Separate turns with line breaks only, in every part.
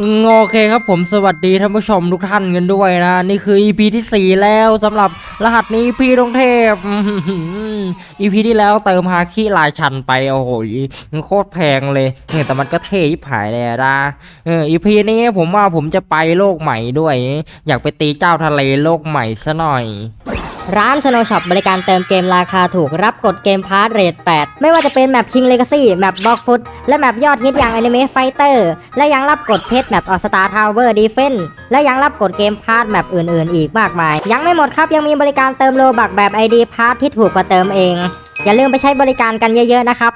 อืมโอเคครับผมสวัสดีท่านผู้ชมทุกท่านกันด้วยนะ นี่คือ EP ที่ 4 แล้วสำหรับรหัสนี้พี่ดงเทพ EP ที่แล้วเติมฮาคิลายชันไป โอ้โหมันโคตรแพงเลยแต่มันก็เท่ยิบหายเลยอะนะเออ EP นี้ผมว่าผมจะไปโลกใหม่ด้วย อยากไปตีเจ้าทะเลโลกใหม่ซะหน่อย
ร้าน Snow Shop บริการเติมเกมราคาถูกรับกดเกมพาร์ทเรท8 ไม่ว่าจะเป็นแมป King Legacy แมป Block Foot และแมปยอดฮิตอย่าง Anime Fighter และยังรับกดเพชรแมป All Star Tower Defense และยังรับกดเกมพาร์ทแมปอื่นๆ อีกมากมาย ยังไม่หมดครับยังมีบริการเติมโลบักแบบ ID พาร์ทที่ถูกกว่าเติมเอง อย่าลืมไปใช้บริการกันเยอะ ๆ นะครับ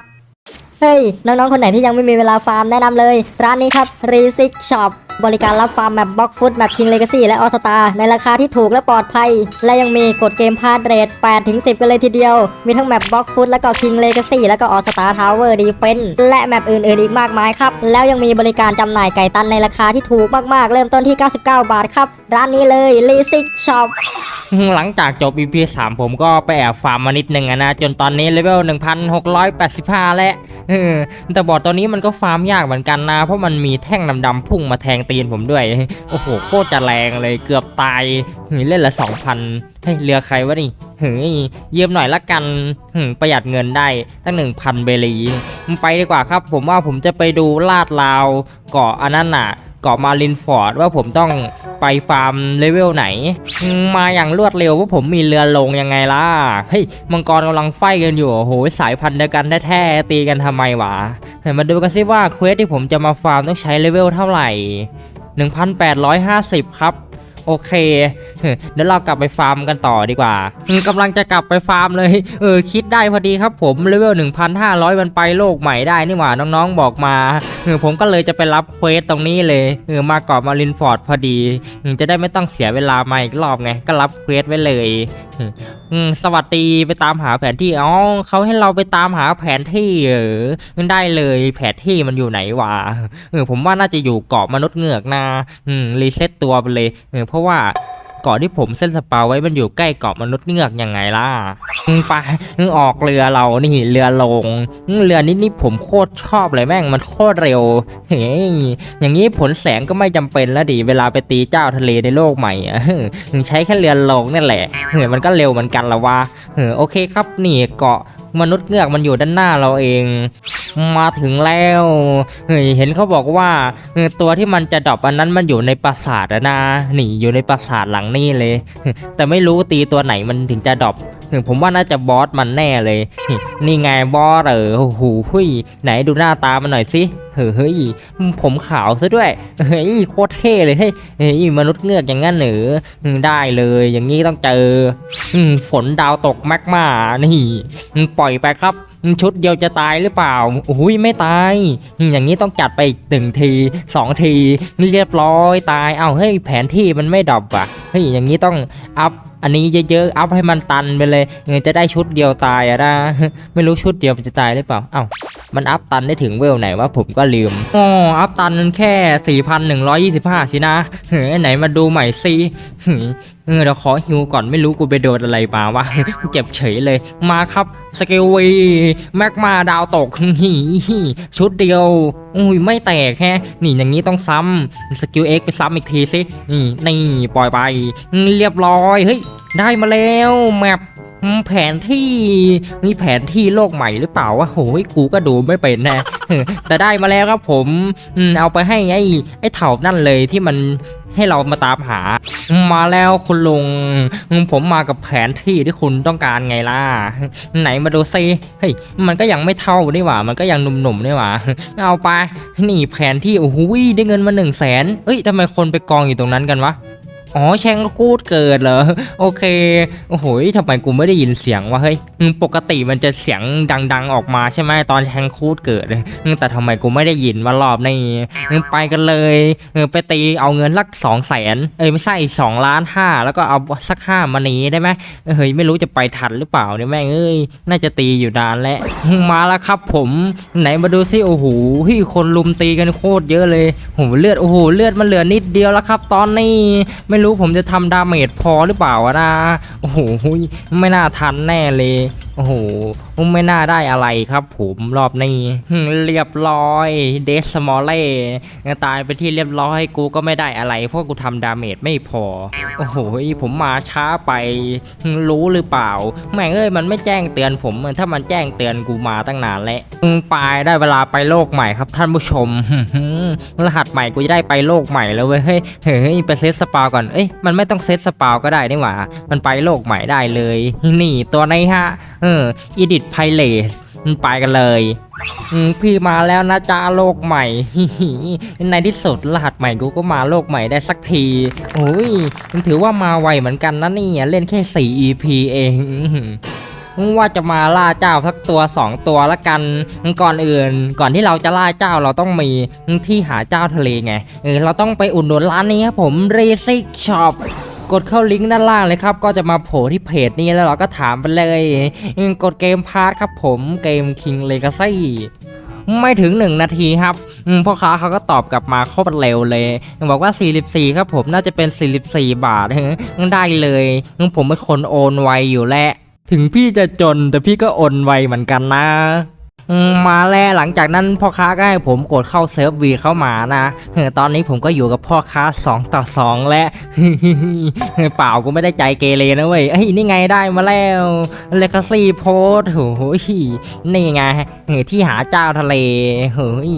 เฮ้ยน้องๆคนไหนที่ยังไม่มีเวลาฟาร์มแนะนำเลย ร้านนี้ครับ r e s i c Shop บริการรับฟาร์มแบบบล็อกฟุตแบบ King Legacy และ All Star ในราคาที่ถูกและปลอดภัย และยังมีกดเกมพาร์ทเรท8ถึง10 กันเลยทีเดียว มีทั้งแมปบล็อกฟุตแล้วก็ King Legacy แล้วก็ All Star Tower Defense และแมปอื่นๆอีกมากมายครับ แล้วยังมีบริการจำหน่ายไก่ตันในราคาที่ถูกมากๆ เริ่มต้นที่ 99 บาทครับ ร้านนี้เลย r e s i c Shop
หลังจากจบ EP 3 ผมก็ไปแอบฟาร์มมานิดนึงนะ จนตอนนี้เลเวล 1685 แล้วแต่บอดตัวนี้มันก็ฟาร์มยากเหมือนกันนะ เพราะมันมีแท่งดำๆพุ่งมาแทงตีนผมด้วย โอ้โหโคตรจะแรงเลยเกือบตายเฮ้ยเล่นละ2,000เฮ้ยเรือใครวะนี่เฮ้ยเยี่ยมหน่อยละกันหึประหยัดเงินได้ตั้ง1,000เบลีมันไปดีกว่าครับ ผมว่าผมจะไปดูลาดลาวเกาะอันนั้นน่ะ เกาะมารินฟอร์ดว่าผมต้องไปฟาร์มเลเวลไหน มาอย่างรวดเร็วว่าผมมีเรือลงยังไงล่ะ เฮ้ย มังกรกำลังไฟกันอยู่ โอ้โห สายพันธุ์เดียวกันแท้ๆตีกันทำไมวะเฮ้ยมาดูกันสิว่าเควสที่ผมจะมาฟาร์มต้องใช้เลเวลเท่าไหร่ 1850 ครับ โอเค เดี๋ยวเรากลับไปฟาร์มกันต่อดีกว่าอืมกำลังจะกลับไปฟาร์มเลย เออ คิดได้พอดีครับผมเลเวล1,500 มันไปโลกใหม่ได้นี่หว่าน้องๆบอกมาเออผมก็เลยจะไปรับเควสตรงนี้เลยเออมาเกาะมารินฟอร์ดพอดีจะได้ไม่ต้องเสียเวลามาอีกรอบไงก็รับเควสไว้เลยอือสวัสดีไปตามหาแผนที่อ๋อเขาให้เราไปตามหาแผนที่เออได้เลยแผนที่มันอยู่ไหนวะเออผมว่าน่าจะอยู่เกาะมนุษย์เงือกนะอืมรีเซ็ตตัวไปเลยเออเพราะว่า เกาะที่ผมเส้นสปาไว้มันอยู่ใกล้เกาะมนุษย์เงือกยังไงล่ะอืมไปอืมออกเรือเรานี่เรือลง เรือนี้นี่ผมโคตรชอบเลยแม่งมันโคตรเร็วเฮ้ยอย่างนี้ผลแสงก็ไม่จำเป็นแล้วดิเวลาไปตีเจ้าทะเลในโลกใหม่อะเฮ้ยใช้แค่เรือลงนี่แหละเฮ้ยมันก็เร็วเหมือนกันละวะเฮ้ยโอเคครับนี่เกาะมนุษย์เงือกมันอยู่ด้านหน้าเราเอง มาถึงแล้วเฮ้ยเห็นเขาบอกว่าตัวที่มันจะดรอปอันนั้นมันอยู่ในปราสาทอะนะนี่อยู่ในปราสาทหลังนี้เลย แต่ไม่รู้ตีตัวไหนมันถึงจะดรอปเฮ้ยผมว่าน่าจะบอสมันแน่เลย นี่ไงบอสเออโอ้โหหุยไหนดูหน้าตามันหน่อยสิเฮ้ยผมขาวซะด้วยเฮ้ยโคตรเท่เลยเฮ้ยเฮ้ยมนุษย์เงือกอย่างงั้นเหนือได้เลย อย่างนี้ต้องเจอฝนดาวตกแมกมานี่ปล่อยไปครับ ชุดเดียวจะตายหรือเปล่าอุ้ยไม่ตาย อย่างนี้ต้องจัดไปอีกหนึ่งทีสองทีเรียบร้อยตาย เอาเฮ้ยแผนที่มันไม่ดรอปอะเฮ้ยอย่างนี้ต้องอัพอันนี้เยอะๆ อัพให้มันตันไปเลยเออจะได้ชุดเดียวตายอะนะ ไม่รู้ชุดเดียวมันจะตายหรือเปล่า เอ้า มันอัพตันได้ถึงเวลไหนวะผมก็ลืมอ๋ออัพตันแค่ 4,125 สินะเฮ้ยไหนมาดูใหม่สิเออเดี๋ยวขอฮิวก่อนไม่รู้กูไปโดนอะไรมาวะเจ็บเฉยเลย มาครับสเกลวีแม็กมาดาวตกหีชุดเดียวอุ้ยไม่แตกแฮะนี่อย่างนี้ต้องซ้ำสกิลเอ็กไปซ้ำอีกทีสินี่นี่ปล่อยไป เรียบร้อยเฮ้ยได้มาแล้วแมป แผนที่นี่แผนที่โลกใหม่หรือเปล่าวะโหยกูก็ดูไม่เป็นนะแต่ได้มาแล้วครับผมเอาไปให้ไอ้ไอ้เถ่านั่นเลยที่มันให้เรามาตามหา มาแล้วคุณลุงผมมากับแผนที่ที่คุณต้องการไงล่ะ ไหนมาดูซิเฮ้ยมันก็ยังไม่เท่านี่หว่า มันก็ยังหนุ่มๆนี่หว่า เอาไป นี่แผนที่โอ้โหได้เงินมาหนึ่งแสนเอ้ยทำไมคนไปกองอยู่ตรงนั้นกันวะ อ๋อแชงคูดเกิดเหรอโอเคโอ้โหทำไมกูไม่ได้ยินเสียงวะเฮ้ยปกติมันจะเสียงดัง ๆออกมาใช่ไหมตอนแชงคูดเกิดแต่ทำไมกูไม่ได้ยินว่ารอบนี้ไปกันเลยไปตีเอาเงินลักสองแสนเอ้ยไม่ใช่สองล้านห้าแล้วก็เอาสักห้ามานี้ได้ไหมเฮ้ยไม่รู้จะไปทันหรือเปล่าเนี่ยแม่งเอ้ยน่าจะตีอยู่นานแล้วมมาแล้วครับผมไหนมาดูซิโอ้โหพี่คนลุมตีกันโคตรเยอะเลยโอ้โหเลือดโอ้โหเลือดมันเหลือนิดเดียวแล้วครับ ตอนนี้ไม่รู้ผมจะทำดาเมจพอหรือเปล่านะ โอ้โห ไม่น่าทันแน่เลยโอ้โห ไม่น่าได้อะไรครับผมรอบนี้เรียบร้อย เดสมอลเล่ตายไปที่เรียบร้อยกูก็ไม่ได้อะไร เพราะกูทำดาเมจไม่พอ โอ้โห ผมมาช้าไปรู้หรือเปล่า แม่งเอ้ยมันไม่แจ้งเตือนผม ถ้ามันแจ้งเตือนกูมาตั้งนานแล้วไปได้เวลาไปโลกใหม่ครับท่านผู้ชมรหัสใหม่กูจะได้ไปโลกใหม่แล้วเว้ยเฮ้ยเฮ้ยไปเซตสปาก่อนเอ้ยมันไม่ต้องเซตสปาก็ได้นี่หว่า มันไปโลกใหม่ได้เลย นี่ตัวไหนฮะเอออีดิทไพเลสไปกันเลยพี่มาแล้วนะจ้าโลกใหม่ ในที่สุดรหัสใหม่กูก็มาโลกใหม่ได้สักทีโอ้ยมันถือว่ามาไวเหมือนกันนะเนี่ยเล่นแค่ 4 EP เองว่าจะมาล่าเจ้าสักตัว 2 ตัวละกันก่อนอื่น ก่อนที่เราจะล่าเจ้าเราต้องมีที่หาเจ้าทะเลไงเออเราต้องไปอุดหนุนร้านนี้ครับผม r e s i c Shop กดเข้าลิงก์ด้านล่างเลยครับ ก็จะมาโผล่ที่เพจนี้แล้วเราก็ถามไปเลย กดเกมพาร์ทครับผมเกม King Legacy ไม่ถึง 1 นาทีครับพ่อค้าเขาก็ตอบกลับมาโคตรเร็วเลยบอกว่า 44 ครับผมน่าจะเป็น 44 บาทได้เลยผมเป็นคนโอนไวอยู่แล้วถึงพี่จะจนแต่พี่ก็โอนไวเหมือนกันนะ มาแล้วหลังจากนั้นพ่อค้าก็ให้ผมกดเข้าเซิร์ฟวีเข้ามานะเออตอนนี้ผมก็อยู่กับพ่อค้า 2 ต่อ 2 และเปล่ากูไม่ได้ใจเกเรนะเว้ยเฮ้ยนี่ไงได้มาแล้วเลคาซี่โพสโหยนี่ไงเออที่หาเจ้าทะเลเฮ้ย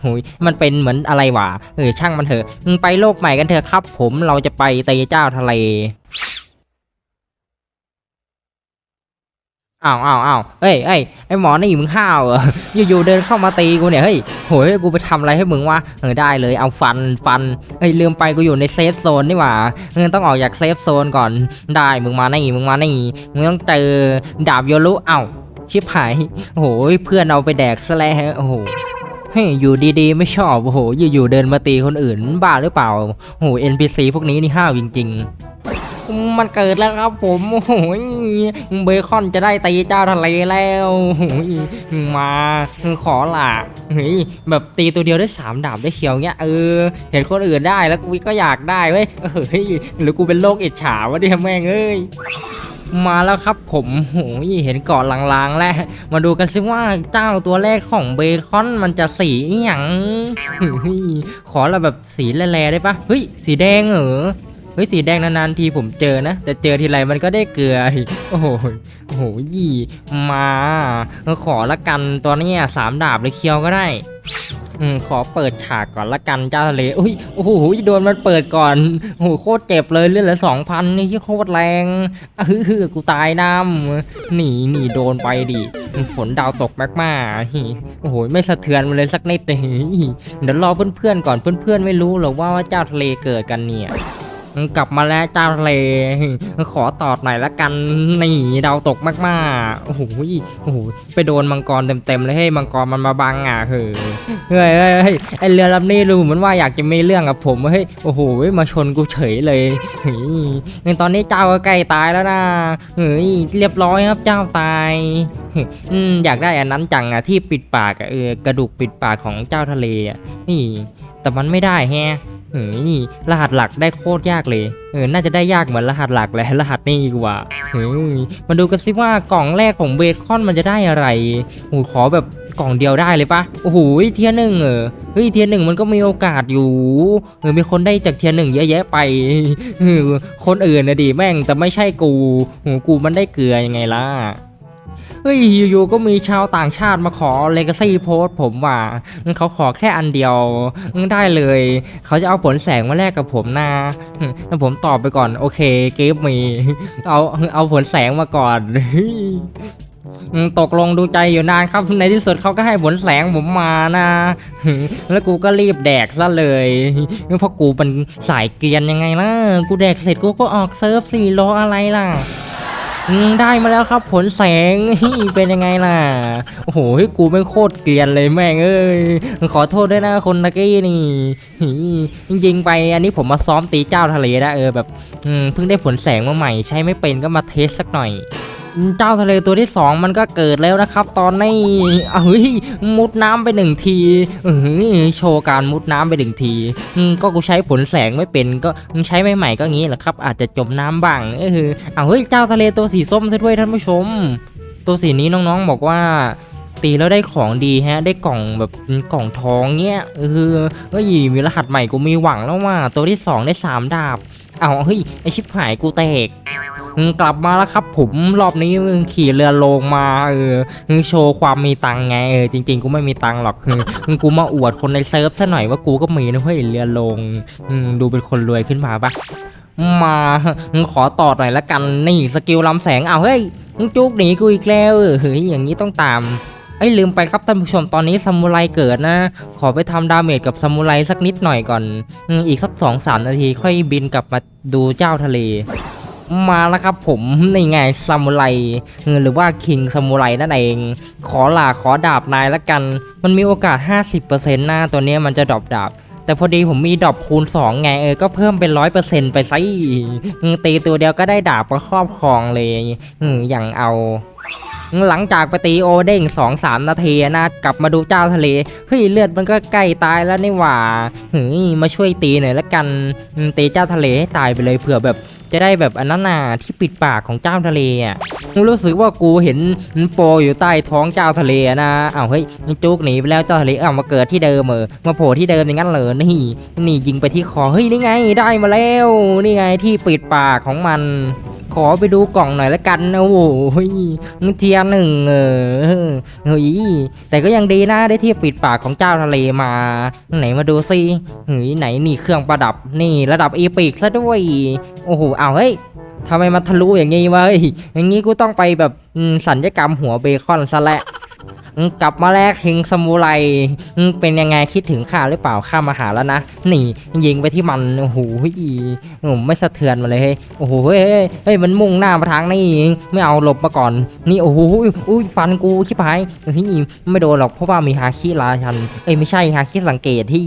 โหยมันเป็นเหมือนอะไรวะเออช่างมันเถอะไปโลกใหม่กันเถอะครับ ผมเราจะไปตีเจ้าทะเล อ้าวอ้าวอ้าวเอ้ยเอ้ยไอหมอนี่มึงห้าวเหรออยู่ๆเดินเข้ามาตีกูเนี่ยเฮ้ยโหยกูไปทำอะไรให้มึงวะเออได้เลยเอาฟันฟันเอ้ยลืมไปกูอยู่ในเซฟโซนนี่หว่าเออต้องออกจากเซฟโซนก่อนได้มึงมานี่มึงมานี่มึงต้องเจอดาบโยรุเอ้าชิบหายโอ้โหเพื่อนเอาไปแดกซะแล้วโอ้โหเฮ้ยอยู่ดีๆ ไม่ชอบโอ้โหอยู่ๆเดินมาตีคนอื่นบ้าหรือเปล่าโอ้โห NPC พวกนี้นี่ห้าวจริง ๆ มันเกิดแล้วครับผมโอ้โหเบคอนจะได้ตีเจ้าทะเลแล้วมาขอละเฮ้ยแบบตีตัวเดียวได้สามดาบได้เขียวเงี้ยเออเห็นคนอื่นได้แล้วกูก็อยากได้เว้ยเฮ้ยหรือกูเป็นโรคอิจฉาวะเนี่ยแม่งเอ้ยมาแล้วครับผมโหยเห็นเกาะลางๆ แล้ว มาดูกันสิว่าเจ้าตัวแรกของเบคอนมันจะสีอย่างขอเราแบบสีแร่ๆได้ปะเฮ้ย สีแดงเหรอ ฮ้ยสีแดงนานๆทีผมเจอนะ แต่เจอทีไรมันก็ได้เกลือโอ้โหโอ้โหยี่มาขอละกันตัวนี้สามดาบเลยเคียวก็ได้อืมขอเปิดฉากก่อนละกันเจ้าทะเลอุ้ยโอ้โหโดนมันเปิดก่อนโอ้โหโคตรเจ็บเลยเลือดลือสองพันนี่ที่โคตรแรงอะฮือกูตายน้ำหนีหนีโดนไปดิฝนดาวตกมากมาโอ้โหไม่สะเทือนมันเลยสักนิดเลยเดี๋ยวรอเพื่อนๆก่อนเพื่อนๆไม่รู้หรอกว่าว่าเจ้าทะเลเกิดกันเนี่ย กลับมาแล้วเจ้าทะเลขอตอดหน่อยละกันนี่ดาวตกมากๆโอ้โหโอ้โหไปโดนมังกรเต็มๆเลยให้ยมังกรมันมาบังอะเฮ้ยเฮ้ยเฮ้ยไอเรือลำนี้ดูเหมือนว่าอยากจะมีเรื่องกับผมเฮ้ยโอ้โหมาชนกูเฉยเลยเฮ้ยตอนนี้เจ้าก็ใกล้ตายแล้วนะเฮ้ยเรียบร้อยครับเจ้าตายอืมอยากได้อันนั้นจังอะที่ปิดปากอะเออกระดูกปิดปากของเจ้าทะเลอะนี่ แต่มันไม่ได้แฮะเฮ้ยรหัสหลักได้โคตรยากเลย เออ น่าจะได้ยากเหมือนรหัสหลักแหละรหัสนี่ดีกว่า เฮ้ย มาดูกันสิว่ากล่องแรกของเบคอนมันจะได้อะไรโอ้ขอแบบกล่องเดียวได้เลยปะโอ้โหเทียหนึ่งเออ เฮ้ยเทียหนึ่งมันก็มีโอกาสอยู่ เออ มีคนได้จากเทียหนึ่งเยอะแยะไป คนอื่นนะดิแม่งแต่ไม่ใช่กูโหกูมันได้เกลือยังไงล่ะ เฮ้ยอยู่ๆก็มีชาวต่างชาติมาขอเลกซี่โพสผมว่าเขาขอแค่อันเดียวได้เลย เขาจะเอาผลแสงมาแลกกับผมนะแล้วผมตอบไปก่อนโอเคเกฟมี เอาเอาผลแสงมาก่อนตกลงดูใจอยู่นานครับในที่สุดเขาก็ให้ผลแสงผมมานะ แล้วกูก็รีบแดกซะเลยเพราะกูเป็นสายเกรียนยังไงล่ะกูแดกเสร็จกูก็ออกเซิร์ฟสี่รออะไรล่ะ ได้มาแล้วครับ ผลแสงเป็นยังไงล่ะ โอ้โหกูไม่โคตรเกลียนเลยแม่งเอ้ยขอโทษด้วยนะคนนักกี้นี่จริงๆไปอันนี้ผมมาซ้อมตีเจ้าทะเลนะเออแบบเพิ่งได้ผลแสงมาใหม่ ใช้ไม่เป็นก็มาเทสสักหน่อย เจ้าทะเลตัวที่สองมันก็เกิดแล้วนะครับ ตอนนี้อ้าวเฮ้ยมุดน้ำไปหนึ่งทีเออโชว์การมุดน้ำไปหนึ่งทีก็กูใช้ผลแสงไม่เป็นก็ใช้ใหม่ๆก็งี้แหละครับ อาจจะจมน้ำบ้างเออเอาเฮ้ยเจ้าทะเลตัวสีส้มซะด้วยท่านผู้ชม ตัวสีนี้น้องๆบอกว่าตีแล้วได้ของดีฮะ ได้กล่องแบบกล่องทองเงี้ยเออเฮ้ยมีรหัสใหม่กูมีหวังแล้วว่า ตัวที่สองได้สามดาบ เอาเฮ้ยไอชิบหายกูแตกกลับมาแล้วครับผมรอบนี้ขี่เรือลงมาเออโชว์ความมีตังไงเออจริง ๆ กูไม่มีตังหรอกคือกูมาอวดคนในเซิร์ฟซะหน่อยว่ากูก็มีนะเฮ้ยเรือลงดูเป็นคนรวยขึ้นมาปะมาขอต่อหน่อยละกันนี่สกิลลำแสงเอาเฮ้ยจุกหนีกูอีกแล้วเออเฮ้ยอย่างนี้ต้องตาม เอ้ยลืมไปครับท่านผู้ชมตอนนี้ซามูไรเกิดนะ ขอไปทำดาเมจกับซามูไรสักนิดหน่อยก่อนอืมอีกสักสองสามนาทีค่อยบินกลับมาดูเจ้าทะเล มาแล้วครับผมในไงซามูไรหรือว่าคิงซามูไรนั่นเอง ขอลาขอดาบนายละกัน มันมีโอกาส 50%หน้าตัวนี้มันจะดรอปดาบแต่พอดีผมมีดอปคูณ 2 ไงเออ ก็เพิ่มเป็น100%ไปซะอีกอืมตีตัวเดียวก็ได้ดาบมาครอบครองเลยอย่างเอา หลังจากไปตีโอเด้งสองสามนาทีนะ กลับมาดูเจ้าทะเลเฮ้ยเลือดมันก็ใกล้ตายแล้วนี่หว่าเฮ้ยมาช่วยตีหน่อยละกันตีเจ้าทะเลให้ตายไปเลยเผื่อแบบจะได้แบบอนันน่ะที่ปิดปากของเจ้าทะเลอะรู้สึกว่ากูเห็นโปอยู่ใต้ท้องเจ้าทะเลอะนะอ้าวเฮ้ยจุกหนีไปแล้วเจ้าทะเลเอามาเกิดที่เดิมเออมาโผล่ที่เดิมอย่างนั้นเหรอนี่นี่ยิงไปที่คอเฮ้ยนี่ไงได้มาแล้ว นี่ไงที่ปิดปากของมัน อไปดูกล่องหน่อยละกันนะโอ้โหเทียร์หนึ่งเออเฮ้ยแต่ก็ยังดีนะได้ที่ปิดปากของเจ้าทะเลมา ไหนมาดูซิเฮ้ยไหนนี่เครื่องประดับนี่ระดับอีปิกซะด้วย โอ้โหเอาเฮ้ยทำไมมันทะลุอย่างงี้วะเฮ้ยอย่างงี้กูต้องไปแบบสัญญกรรมหัวเบคอนซะและ กลับมาแลกคิงสมุไรเป็นยังไงคิดถึงข้าหรือเปล่าข้ามาหาแล้วนะนี่ยิงไปที่มันโอ้โหผมไม่สะเทือนมาเลยเฮ้ยโอ้โหเฮ้ยเฮ้ยมันมุ่งหน้ามาทางนี่ไม่เอาหลบมาก่อน นี่โอ้โหอุ้ยฟันกูชิบหายเฮ้ยไม่โดนหรอกเพราะว่ามีฮาคิราชันเอ้ยไม่ใช่ฮาคิสังเกตที่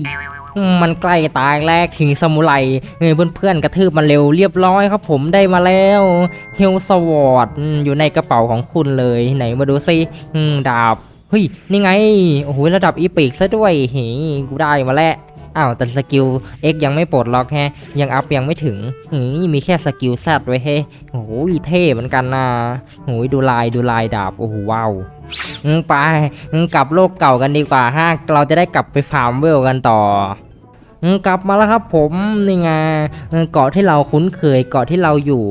มันใกล้ตายแรกคิงสมุไรเพื่อนเพื่อนกระทืบมันเร็วเรียบร้อยครับผมได้มาแล้วเฮลสวอร์ดอยู่ในกระเป๋าของคุณเลยไหนมาดูซิดาบ เฮ้ยนี่ไงโอ้โหระดับอีปิกซะด้วยเฮ้ยกูได้มาแล้วอ้าวแต่สกิล X ยังไม่ปลดล็อกแฮะยังอัพยังไม่ถึงเฮ้ยมีแค่สกิลแซดไว้เฮ้โอ้โหเท่เหมือนกันนะโอ้ยดูลายดูลายดาบโอ้โหว้าวไปกลับโลกเก่ากันดีกว่าฮะเราจะได้กลับไปฟาร์มเวลกันต่อ กลับมาแล้วครับผมนี่ไงเกาะที่เราคุ้นเคยเกาะที่เราอยู่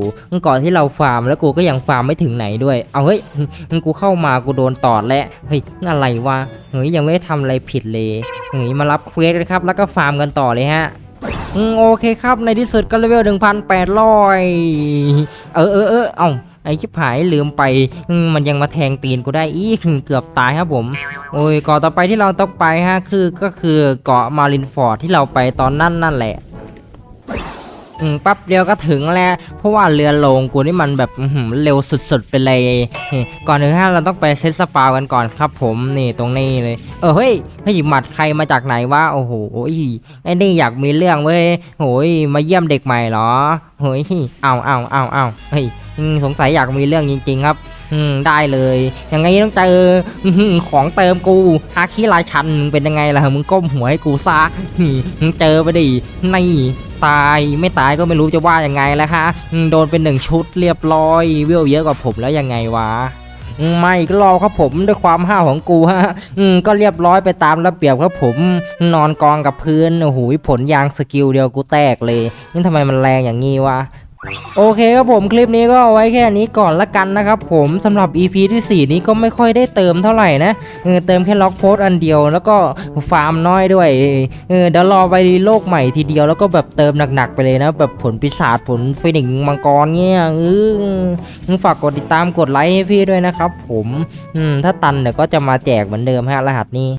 เกาะที่เราฟาร์มแล้วกูก็ยังฟาร์มไม่ถึงไหนด้วย เอาเฮ้ยงั้นกูเข้ามากูโดนตอดแล้วเฮ้ยอะไรวะเฮ้ยยังไม่ได้ทำอะไรผิดเลยเฮ้ยมารับเควสครับแล้วก็ฟาร์มกันต่อเลยฮะโอเคครับในที่สุดก็เลเวล1,800เออเออเออเอา ไอ้ชิบหายลืมไปมันยังมาแทงตีนกูได้อีกเกือบตายครับผม โอ้ยเกาะต่อไปที่เราต้องไปฮะคือก็คือเกาะมารินฟอร์ดที่เราไปตอนนั่นนั่นแหละอืมปั๊บเดียวก็ถึงแล้ว เพราะว่าเรือลงกูนี่มันแบบเร็วสุดๆไปเลย ก่อนถึงห้าเราต้องไปเซตสปาวกันก่อนครับผมนี่ตรงนี้เลย เออเฮ้ยเฮ้ยหมัดใครมาจากไหนวะโอ้โหไอ้นี่อยากมีเรื่องเว้ยโอ้ยมาเยี่ยมเด็กใหม่เหรอเฮ้ยเอาเอาเอาเอาเฮ้ย สงสัยอยากมีเรื่องจริง ๆ ครับ อืมได้เลยยังไงต้องเจอของเติมกูฮาคิราชันเป็นยังไงล่ะมึงก้มหัวให้กูซะเจอไปดินี่ตายไม่ตายก็ไม่รู้จะว่ายังไงแล้วคะโดนเป็นหนึ่งชุดเรียบร้อยเวเยอะกว่าผมแล้วยังไงวะไม่ก็รอครับผมด้วยความห้าวของกูฮะก็เรียบร้อยไปตามระเบียบครับผมนอนกองกับพื้นโอ้โหผลยางสกิลเดียวกูแตกเลยนี่ทำไมมันแรงอย่างงี้วะ โอเคครับผมคลิปนี้ก็เอาไว้แค่นี้ก่อนละกันนะครับผมสำหรับ EP ที่ 4 นี้ก็ไม่ค่อยได้เติมเท่าไหร่นะเออเติมแค่ล็อกโพสอันเดียว แล้วก็ฟาร์มน้อยด้วยเออเดี๋ยวรอไปโลกใหม่ทีเดียวแล้วก็แบบเติมหนักๆไปเลยนะ แบบผลปีศาจผลฟินิกมังกรเงี้ยเออฝากกดติดตามกดไลค์ให้พี่ด้วยนะครับผมอืมถ้าตันเดี๋ยวก็จะมาแจกเหมือนเดิมฮะรหัสนี้